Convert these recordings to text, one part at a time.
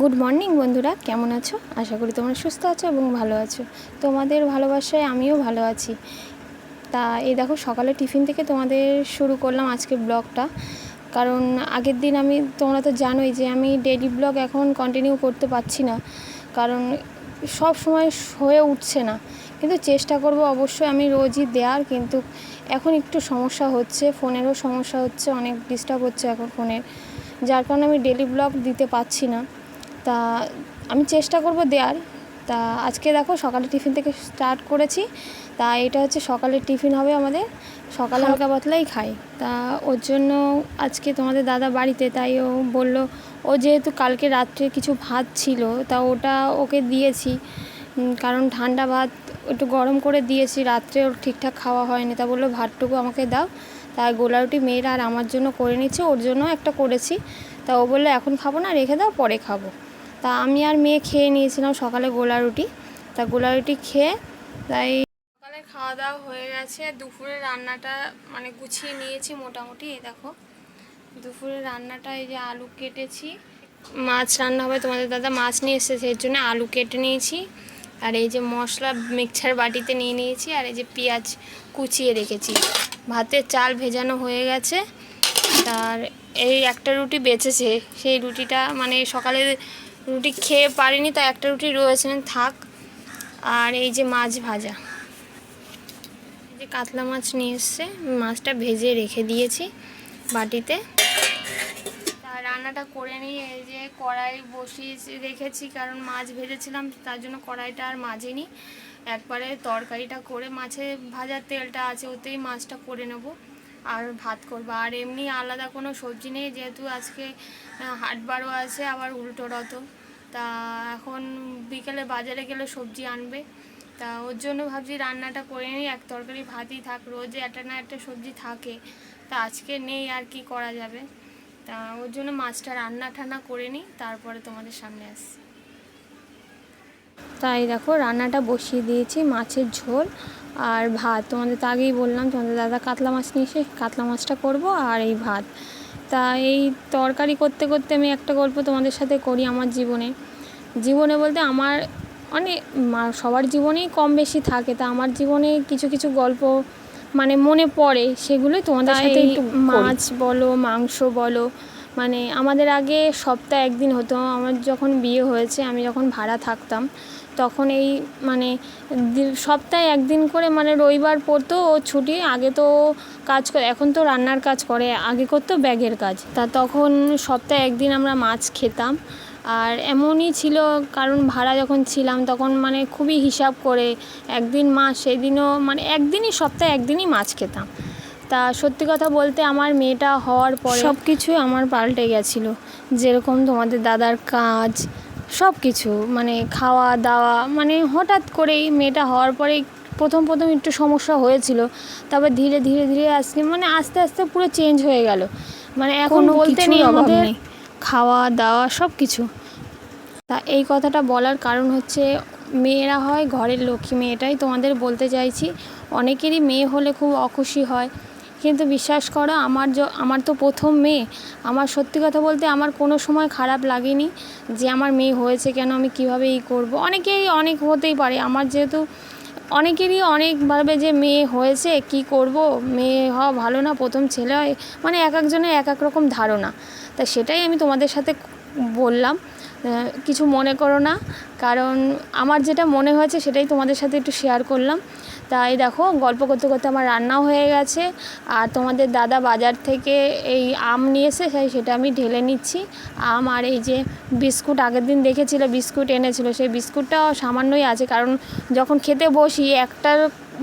Good morning বন্ধুরা। কেমন আছো? আশা করি তোমরা সুস্থ আছো এবং ভালো আছো। তোমাদের ভালোবাসায় আমিও ভালো আছি। তা, এই দেখো, সকালে টিফিন থেকে তোমাদের শুরু করলাম আজকে ব্লগটা। কারণ আগের দিন আমি, তোমরা তো জানোই যে আমি ডেলি ব্লগ এখন কন্টিনিউ করতে পারছি না। কারণ সব সময় হয়ে উঠছে না। কিন্তু চেষ্টা করব অবশ্যই আমি রোজই দেওয়ার কিন্তু এখন একটু সমস্যা হচ্ছে, ফোনেরও সমস্যা হচ্ছে, অনেক ডিস্টার্ব হচ্ছে এখন ফোনের। যার কারণে আমি ডেলি ব্লগ দিতে পারছি না। তা আমি চেষ্টা করব দেওয়ার। তা আজকে দেখো সকালে টিফিন থেকে স্টার্ট করেছি। তা এটা হচ্ছে সকালের টিফিন হবে আমাদের। সকালে হালকা পাতলাই খাই। তা ওর জন্য আজকে তোমাদের দাদা বাড়িতে, তাই ও বলল, ও যেহেতু কালকে রাত্রে কিছু ভাত ছিল, তা ওটা ওকে দিয়েছি। কারণ ঠান্ডা ভাত একটু গরম করে দিয়েছি, রাত্রে ওর ঠিকঠাক খাওয়া হয়নি। তা বলল, ভাতটুকু আমাকে দাও। তাই গোলা রুটি মেয়েরা আর আমার জন্য করে নিচ্ছে, ওর জন্য একটা করেছি। তা ও বলল, এখন খাব না, রেখে দাও, পরে খাব। তা আমি আর মেয়ে খেয়ে নিয়েছিলাম সকালে গোলা রুটি। তা গোলা রুটি খেয়ে তাই সকালে খাওয়া দাওয়া হয়ে গেছে। দুপুরে রান্নাটা মানে গুছিয়ে নিয়েছি মোটামুটি, এই দেখো। দুপুরে রান্নাটা এই যে আলু কেটেছি। মাছ রান্না হবে তোমাদের দাদা, মাছ নিয়ে এসেছে, এর জন্য আলু কেটে নিয়েছি। আর এই যে মশলা মিক্সচার বাটিতে নিয়ে নিয়েছি, আর এই যে পেঁয়াজ কুচিয়ে রেখেছি। ভাতের চাল ভেজানো হয়ে গেছে। আর এই একটা রুটি বেঁচেছে, সেই রুটিটা মানে সকালে রুটি খেয়ে পারিনি তো একটা রুটি রয়েছে থাক। আর এই যে মাছ ভাজা। এই যে কাতলা মাছ নিয়ে এসছে মাছটা ভেজে রেখে দিয়েছি বাটিতে। রান্নাটা করে নিয়ে এই যে কড়াই বসিয়ে রেখেছি, কারণ মাছ ভেজেছিলাম, তার জন্য কড়াইটা আর মাজিনি। একবারে তরকারিটা করে মাছে ভাজার তেলটা আছে, ওতেই মাছটা করে নেব, আর ভাত করব। আর এমনি আলাদা কোনো সবজি নেই, যেহেতু আজকে হাটবারও আছে, আবার উল্টো রত তা এখন বিকেলে বাজারে গেলে সবজি আনবে। তা ওর জন্য ভাবছি রান্নাটা করে নিই, এক তরকারি ভাতই থাক, রোজে একটা না একটা সবজি থাকে। তা আজকে নেই আর কি করা যাবে। তা ওর জন্য মাছটা রান্না টান্না করে নিই, তারপরে তোমাদের সামনে আসছি। তাই দেখো রান্নাটা বসিয়ে দিয়েছি, মাছের ঝোল আর ভাত। তোমাদের তো আগেই বললাম, তোমাদের দাদা কাতলা মাছ নিয়ে এসে কাতলা মাছটা করব আর এই ভাত। তা এই তরকারি করতে করতে আমি একটা গল্প তোমাদের সাথে করি আমার জীবনে। জীবনে বলতে আমার অনেক মা- সবার জীবনেই কম বেশি থাকে তা আমার জীবনে কিছু কিছু গল্প মানে মনে পড়ে সেগুলোই তোমাদের সাথে একটু মাছ বলো মাংস বলো মানে আমাদের আগে সপ্তাহে একদিন হতো আমার যখন বিয়ে হয়েছে আমি যখন ভাড়া থাকতাম তখন এই মানে সপ্তাহে একদিন করে মানে রবিবার পড়তো ও ছুটি, আগে তো কাজ করে এখন তো রান্নার কাজ করে, আগে করতো ব্যাগের কাজ। তা তখন সপ্তাহে একদিন আমরা মাছ খেতাম। আর এমনই ছিল, কারণ ভাড়া যখন ছিলাম তখন মানে খুবই হিসাব করে একদিন মাছ সেদিনও মানে একদিনই, সপ্তাহে একদিনই মাছ খেতাম। তা সত্যি কথা বলতে আমার মেয়েটা হওয়ার পরে সব কিছুই আমার পাল্টে গেছিল। যেরকম তোমাদের দাদার কাজ সব কিছু মানে খাওয়া দাওয়া মানে হঠাৎ করেই মেয়েটা হওয়ার পরে প্রথম প্রথম একটু সমস্যা হয়েছিল তারপর ধীরে ধীরে ধীরে আসতে মানে আস্তে আস্তে পুরো চেঞ্জ হয়ে গেল। মানে এখন বলতে নেই আমাদের খাওয়া দাওয়া সব কিছু তা এই কথাটা বলার কারণ হচ্ছে মেয়েরা হয় ঘরের লক্ষ্মী মেয়েটাই। তোমাদের বলতে চাইছি অনেকেরই মেয়ে হলে খুব অখুশি হয়। কিন্তু বিশ্বাস করো, আমার আমার তো প্রথম মেয়ে। আমার সত্যি কথা বলতে আমার কোনো সময় খারাপ লাগেনি যে আমার মেয়ে হয়েছে কেন, আমি কীভাবে ই করব। অনেকেই অনেক হতেই পারে। আমার যেহেতু অনেকেরই অনেকভাবে যে মেয়ে হয়েছে, কি করব? মেয়ে হওয়া ভালো না, প্রথম ছেলে হয়। মানে এক একজনের এক এক রকম ধারণা। তা সেটাই আমি তোমাদের সাথে বললাম। কিছু মনে করো না। কারণ আমার যেটা মনে হয়েছে সেটাই তোমাদের সাথে একটু শেয়ার করলাম। তাই দেখো গল্প করতে করতে আমার রান্নাও হয়ে গেছে। আর তোমাদের দাদা বাজার থেকে এই আম নিয়ে এসে সেই সেটা আমি ঢেলে নিচ্ছি। আম আর এই যে বিস্কুট আগের দিন দেখেছিল বিস্কুট এনেছিল। সেই বিস্কুটটাও সামান্যই আছে। কারণ যখন খেতে বসি একটা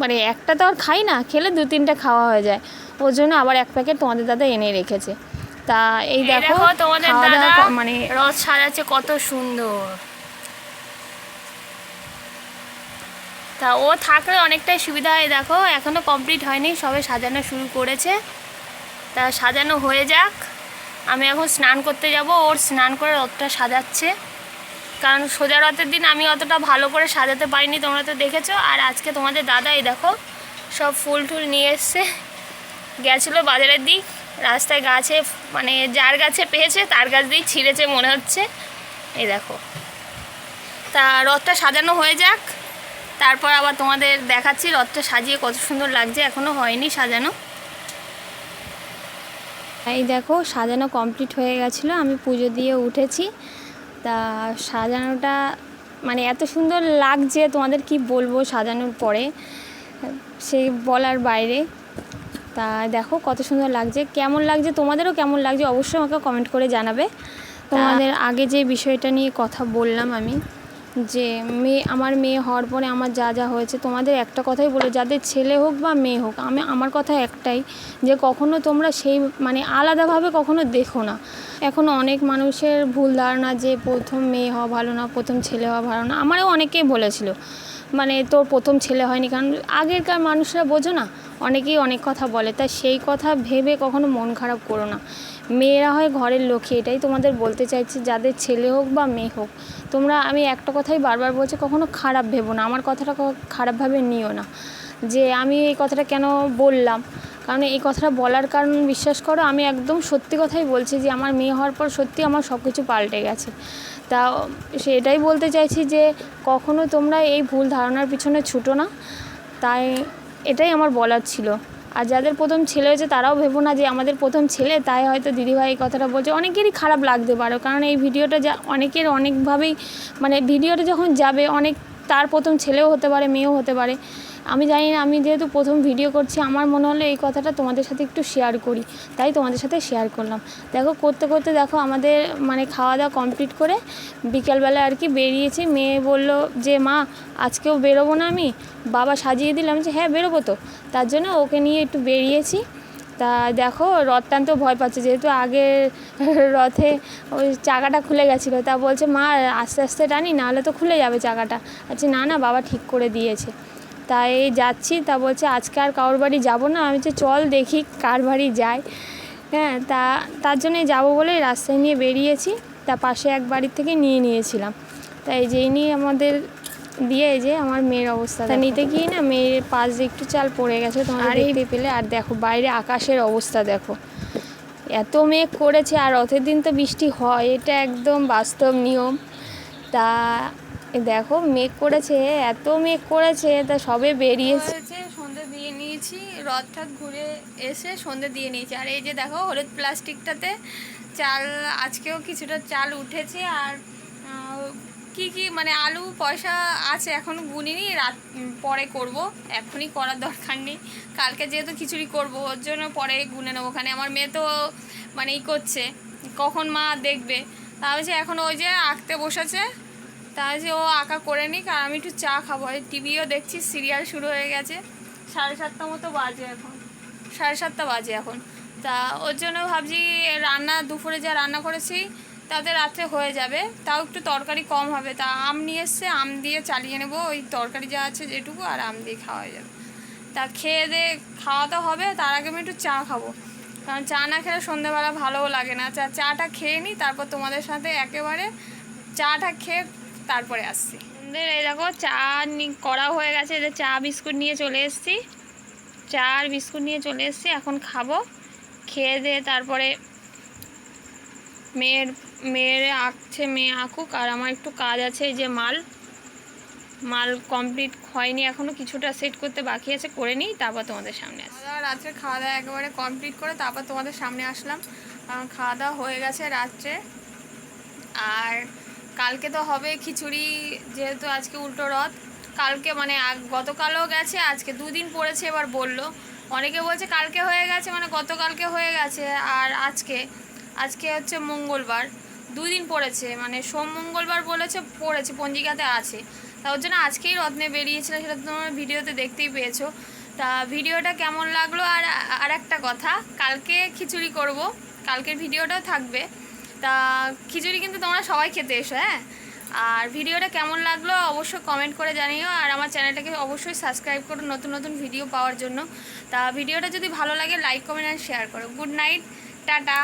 মানে একটা তো আর খাই না খেলে দু তিনটা খাওয়া হয়ে যায়। ওর জন্য আবার এক প্যাকেট তোমাদের দাদা এনে রেখেছে। তা এই দেখো দেখো তোমাদের দাদা মানে রস সাজাচ্ছে কত সুন্দর। তা ও থাকলে অনেকটাই সুবিধা হয়, দেখো এখনও কমপ্লিট হয়নি, সবে সাজানো শুরু করেছে। তা সাজানো হয়ে যাক। আমি এখন স্নান করতে যাব, ওর স্নান করে রথটা সাজাচ্ছে। কারণ সোজা রথের দিন আমি অতটা ভালো করে সাজাতে পারিনি, তোমরা তো দেখেছ। আর আজকে তোমাদের দাদাই, দেখো, সব ফুল টুল নিয়ে এসছে। গেছিল বাজারের দিক, রাস্তায় গাছে মানে যার গাছে পেয়েছে, তার গাছ দিয়েই ছিঁড়েছে মনে হচ্ছে। এই দেখো। তা রথটা সাজানো হয়ে যাক। তারপর আবার তোমাদের দেখাচ্ছি রথটা সাজিয়ে কত সুন্দর লাগছে এখনও হয়নি সাজানো। এই দেখো সাজানো কমপ্লিট হয়ে গেছিল আমি পুজো দিয়ে উঠেছি। তা সাজানোটা মানে এত সুন্দর লাগছে তোমাদের কি বলব সাজানোর পরে সে বলার বাইরে। তা দেখো কত সুন্দর লাগছে কেমন লাগছে তোমাদেরও কেমন লাগছে অবশ্যই আমাকে কমেন্ট করে জানাবে। তোমাদের আগে যে বিষয়টা নিয়ে কথা বললাম আমি যে মেয়ে, আমার মেয়ে হওয়ার পরে আমার যা যা হয়েছে, তোমাদের একটা কথাই বলে, যাদের ছেলে হোক বা মেয়ে হোক, আমি, আমার কথা একটাই, যে কখনো তোমরা সেই মানে আলাদাভাবে কখনো দেখো না। এখনও অনেক মানুষের ভুল ধারণা যে প্রথম মেয়ে হওয়া ভালো না, প্রথম ছেলে হওয়া ভালো না, আমারও অনেকেই বলেছিল। মানে তোর প্রথম ছেলে হয়নি, কারণ আগেরকার মানুষরা বোঝো না, অনেকেই অনেক কথা বলে, তা সেই কথা ভেবে কখনো মন খারাপ করো না। মেয়েরা হয় ঘরের লক্ষ্মী, এটাই তোমাদের বলতে চাইছি, যাদের ছেলে হোক বা মেয়ে হোক তোমরা, আমি একটা কথাই বারবার বলছি, কখনো খারাপ ভেবো না। আমার কথাটা খারাপভাবে নিও না। যে আমি এই কথাটা কেন বললাম? কারণ এই কথাটা বলার কারণ বিশ্বাস করো, আমি একদম সত্যি কথাই বলছি যে, আমার মেয়ে হওয়ার পর সত্যি আমার সব কিছু পাল্টে গেছে। তা সেটাই বলতে চাইছি যে, কখনো তোমরা এই ভুল ধারণার পিছনে ছুটো না। তাই এটাই আমার বলার ছিল। আর যাদের প্রথম ছেলে হয়েছে, তারাও ভেবো না যে আমাদের প্রথম ছেলে, তাই হয়তো দিদিভাই এই কথাটা বলছে। অনেকেরই খারাপ লাগতে পারো, কারণ এই ভিডিওটা যা, অনেকের অনেকভাবেই মানে ভিডিওটা যখন যাবে, অনেক তার প্রথম ছেলেও হতে পারে, মেয়েও হতে পারে। আমি জানি না, আমি যেহেতু প্রথম ভিডিও করছি, আমার মনে হলো এই কথাটা তোমাদের সাথে একটু শেয়ার করি। তাই তোমাদের সাথে শেয়ার করলাম। দেখো, করতে করতে দেখো আমাদের মানে খাওয়া দাওয়া কমপ্লিট করে বিকেলবেলা আর কি বেরিয়েছি। মেয়ে বলল যে, মা, আজকেও বেরোবো না আমি? বাবা সাজিয়ে দিলাম যে হ্যাঁ বেরোবো তো। তার জন্য ওকে নিয়ে একটু বেরিয়েছি। তা দেখো রথ টানতেও ভয় পাচ্ছে, যেহেতু আগের রথে ওই চাকাটা খুলে গেছিল, তা বলছে, মা, আস্তে আস্তে টানি, নাহলে তো খুলে যাবে চাকাটা। আচ্ছা না না, বাবা ঠিক করে দিয়েছে। তাই যাচ্ছি, তা বলছে, আজকে আর কারোর বাড়ি যাব না। আমি যে চল দেখি কার বাড়ি যাই হ্যাঁ তা তার জন্যে যাব বলে রাস্তায় নিয়ে বেরিয়েছি, তা পাশে এক বাড়ির থেকে নিয়ে নিয়েছিলাম। তাই যেই নিয়ে আমাদের দিয়ে এই যে আমার মেয়ের অবস্থা তা নিতে গিয়ে না মেয়ের পাশ দিয়ে একটু চাল পড়ে গেছে তোমরা আর এই- দেখতে পেলে। আর দেখো বাইরে আকাশের অবস্থা দেখো। এত মেঘ করেছে আর রথের দিন তো বৃষ্টি হয় এটা একদম বাস্তব নিয়ম। তা দেখো মেঘ করেছে এত মেঘ করেছে তা সবে বেরিয়েছে। সন্ধে দিয়ে নিয়েছি রথ ঠথ ঘুরে এসে সন্ধে দিয়ে নিয়েছি। আর এই যে দেখো হলুদ প্লাস্টিকটাতে চাল আজকেও কিছুটা চাল উঠেছে আর কি কি মানে আলু, পয়সা আছে, এখনও গুনিনি রাত পরে করব। এখনই করার দরকার নেই। কালকে যেহেতু খিচুড়ি করব, ওর জন্য পরে গুনে নেব। ওখানে আমার মেয়ে তো মানে ই করছে, কখন মা দেখবে? তা হচ্ছে এখন ওই যে আঁকতে বসেছে। তা যে ও আঁকা করে নিক, আর আমি একটু চা খাব। টিভিও দেখছি, সিরিয়াল শুরু হয়ে গেছে। সাড়ে সাতটা মতো বাজে এখন। সাড়ে সাতটা বাজে এখন। তা ওর জন্য ভাবছি রান্না, দুপুরে যা রান্না করেছি তাতে রাত্রে হয়ে যাবে। তাও একটু তরকারি কম হবে। তা আম নিয়ে এসছে, আম দিয়ে চালিয়ে নেব। ওই তরকারি যা আছে যেটুকু আর আম দিয়ে খাওয়া যাবে। তা খেয়ে দিয়ে খাওয়া তো হবে, তার আগে আমি একটু চা খাব। কারণ চা না খেলে সন্ধ্যেবেলা ভালোও লাগে না। চা চাটা খেয়ে নিই, তারপর তোমাদের সাথে একেবারে চাটা খেয়ে তারপরে আসছি। আমাদের এই দেখো, চা করা হয়ে গেছে। যে চা, বিস্কুট নিয়ে চলে এসছি। চা আর বিস্কুট নিয়ে চলে এসেছি। এখন খাব। খেয়ে দিয়ে তারপরে মেয়ের মেয়ের আঁকছে, মেয়ে আঁকুক, আর আমার একটু কাজ আছে যে মাল। মাল কমপ্লিট হয়নি এখনও কিছুটা সেট করতে বাকি আছে, করে নিই, তারপর তোমাদের সামনে আসি রাত্রে খাওয়া দাওয়া একেবারে কমপ্লিট করে, তারপর তোমাদের সামনে আসলাম। খাওয়া দাওয়া হয়ে গেছে রাত্রে। আর কালকে তো হবে খিচুড়ি, যেহেতু আজকে উল্টো রথ। কালকে মানে গতকালও গেছে, আজকে দুদিন পড়েছে এবার বলল। অনেকে বলছে কালকে হয়ে গেছে মানে গতকালকে হয়ে গেছে, আর আজকে আজকে হচ্ছে মঙ্গলবার দুই দিন পড়েছে মানে সোম মঙ্গলবার বলেছে, পড়েছে, পঞ্জিকাতে আছে। তা ওর জন্য আজকেই রত্নে বেরিয়েছিল, সেটা তোমরা ভিডিওতে দেখতেই পেয়েছ। তা ভিডিওটা কেমন লাগল? আর আর একটা কথা, কালকে খিচুড়ি করব, কালকের ভিডিওটাও থাকবে। তা খিচুড়ি কিন্তু তোমরা সবাই খেতে এসো হ্যাঁ? আর ভিডিওটা কেমন লাগল অবশ্যই কমেন্ট করে জানিও, আর আমার চ্যানেলটাকে অবশ্যই সাবস্ক্রাইব করো নতুন নতুন ভিডিও পাওয়ার জন্য। তা ভিডিওটা যদি ভালো লাগে লাইক কমেন্ট আর শেয়ার করো। Good night ta-ta.